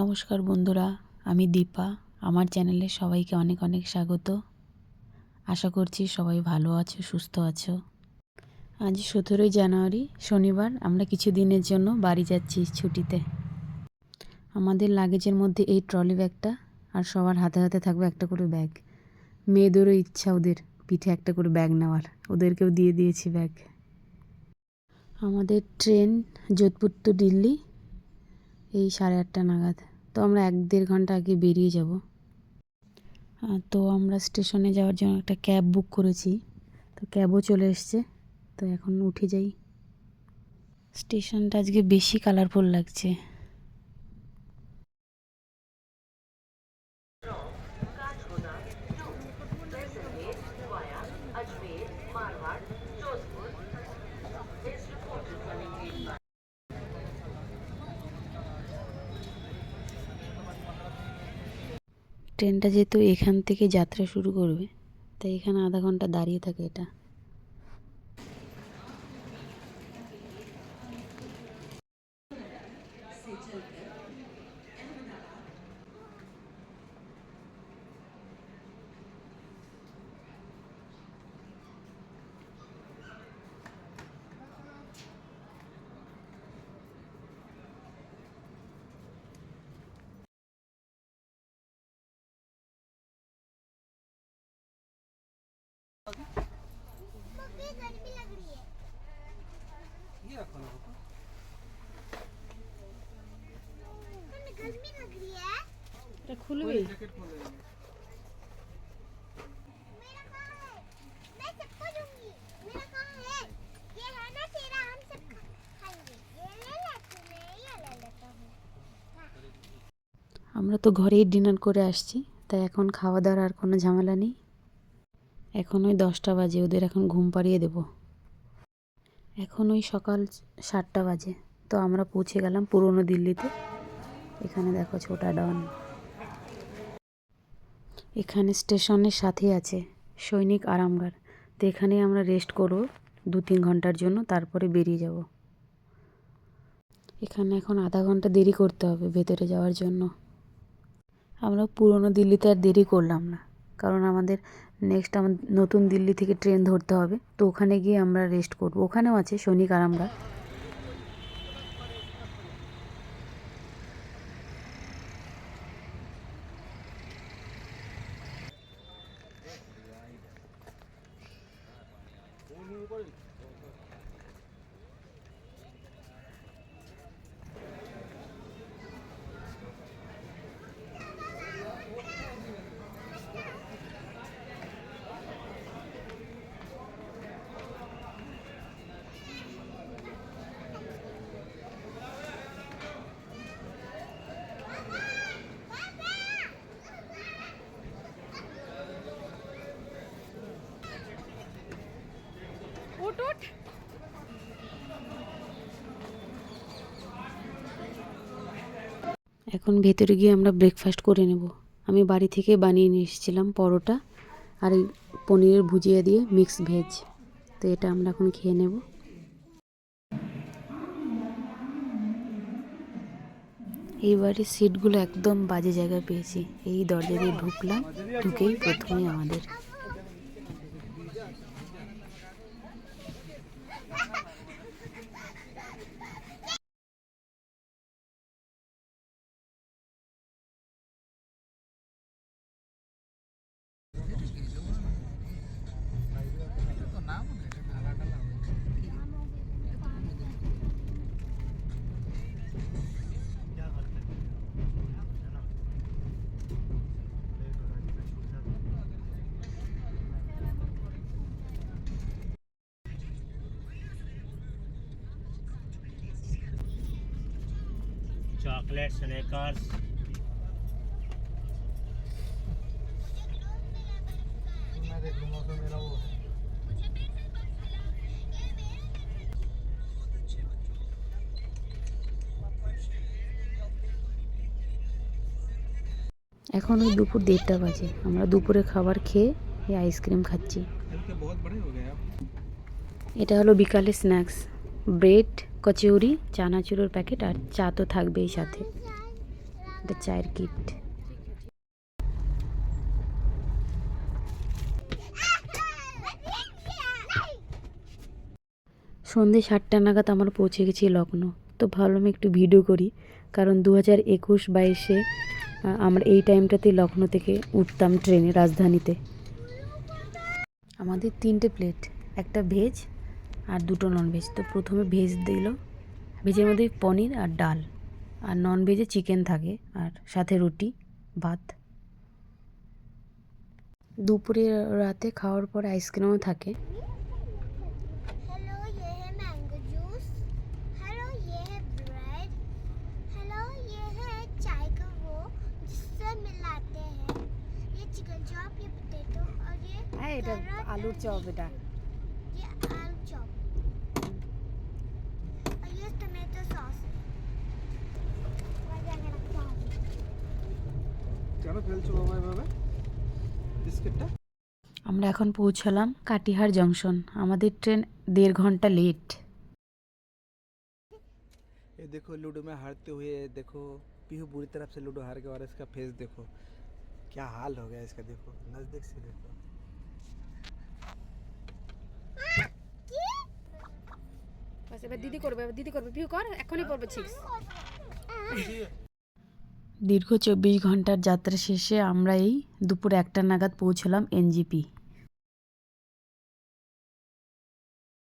নমস্কার বন্ধুরা, আমি দীপা। আমার চ্যানেলে সবাইকে অনেক অনেক স্বাগত। আশা করছি সবাই ভালো আছো, সুস্থ আছো। আজ সতেরোই জানুয়ারি, শনিবার। আমরা কিছু দিনের জন্য বাড়ি যাচ্ছি ছুটিতে। আমাদের লাগেজের মধ্যে এই ট্রলি ব্যাগটা আর সবার হাতে হাতে থাকবে একটা করে ব্যাগ। মেয়েদেরও ইচ্ছা ওদের পিঠে একটা করে ব্যাগ নেওয়ার। ওদেরকেও দিয়ে দিয়েছি ব্যাগ। আমাদের ট্রেন যোধপুর টু দিল্লি এই সাড়ে আটটা নাগাদ। তো আমরা এক দেড় ঘণ্টা আগে বেরিয়ে যাব। তো আমরা স্টেশনে যাওয়ার জন্য একটা ক্যাব বুক করেছি। তো ক্যাবও চলে এসছে। তো এখন উঠে যাই। স্টেশনটা আজকে বেশি কালারফুল লাগছে। ট্রেনটা যেহেতু এখান থেকে যাত্রা শুরু করবে তাই এখানে আধা ঘণ্টা দাঁড়িয়ে থাকে এটা। আমরা তো ঘরেই ডিনার করে আসছি, তাই এখন খাওয়া দাওয়ার আর কোনো ঝামেলা নেই। এখন ওই দশটা বাজে, ওদের এখন ঘুম পাড়িয়ে দেবো। এখন ওই সকাল সাতটা বাজে, তো আমরা পৌঁছে গেলাম পুরনো দিল্লিতে। এখানে দেখো ছোটা ডন। এখানে স্টেশনের সাথে আছে সৈনিক আরামগার তো এখানেই আমরা রেস্ট করব দু তিন ঘণ্টার জন্য, তারপরে বেরিয়ে যাব। এখানে এখন আধা ঘণ্টা দেরি করতে হবে ভেতরে যাওয়ার জন্য। আমরা পুরনো দিল্লিতে আর দেরি করলাম না। কারণ আমাদের নেক্সট আমাদের নতুন দিল্লি থেকে ট্রেন ধরতে হবে। তো ওখানে গিয়ে আমরা রেস্ট করব। ওখানেও আছে সৈনিক আরামগার এখন ভেতরে গিয়ে আমরা ব্রেকফাস্ট করে নেব। আমি বাড়ি থেকে বানিয়ে নিয়ে এসেছিলাম পরোটা আর এই পনিরের ভুজিয়া দিয়ে মিক্স ভেজ তো এটা আমরা এখন খেয়ে নেব। এইবারে সিটগুলো একদম বাজে জায়গায় পেয়েছি। এই দরজা দিয়ে ঢুকলাম, ঢুকেই প্রথমেই আমাদের। Chocolate sneakers এখন ওই দুপুর দেড়টা বাজে। আমরা দুপুরে খাবার খেয়ে এই আইসক্রিম খাচ্ছি। এটা হলো বিকালে স্ন্যাক্স। ব্রেড কচুরি, চানাচুরের প্যাকেট আর চা তো থাকবেই সাথে। চায়ের কিট। সন্ধে সাতটা নাগাদ আমার পৌঁছে গেছি লখনৌ তো ভাবলাম একটু ভিডিও করি, কারণ দু হাজার একুশ বাইশে আমরা এই টাইমটাতে লখনৌ থেকে উঠতাম ট্রেনে রাজধানীতে। আমাদের তিনটে প্লেট, একটা ভেজ আর দুটো ননভেজ তো প্রথমে ভেজ দিল ভেজের মধ্যে পনির আর ডাল। আর ননভেজে চিকেন থাকে আর সাথে রুটি ভাত। দুপুরে রাতে খাওয়ার পর আইসক্রিমও থাকে। এটা আলুর চপ এটা কেন ফেলছো বাবা এভাবে বিস্কিটটা আমরা এখন পৌঁছালাম কাটিহার জংশন আমাদের ট্রেন দেড় ঘন্টা লেট ये देखो लूडो में हारते हुए देखो पीहू बुरी तरफ से लूडो हार गया और इसका फेस देखो क्या हाल हो गया इसका देखो नजदीक से देखो এবার দিদি করবে এবার দিদি করবে পিউ কর এখনই পড়বে সিক্স দীর্ঘ চব্বিশ ঘণ্টার যাত্রা শেষে আমরা এই দুপুর একটা নাগাদ পৌঁছলাম এনজিপি।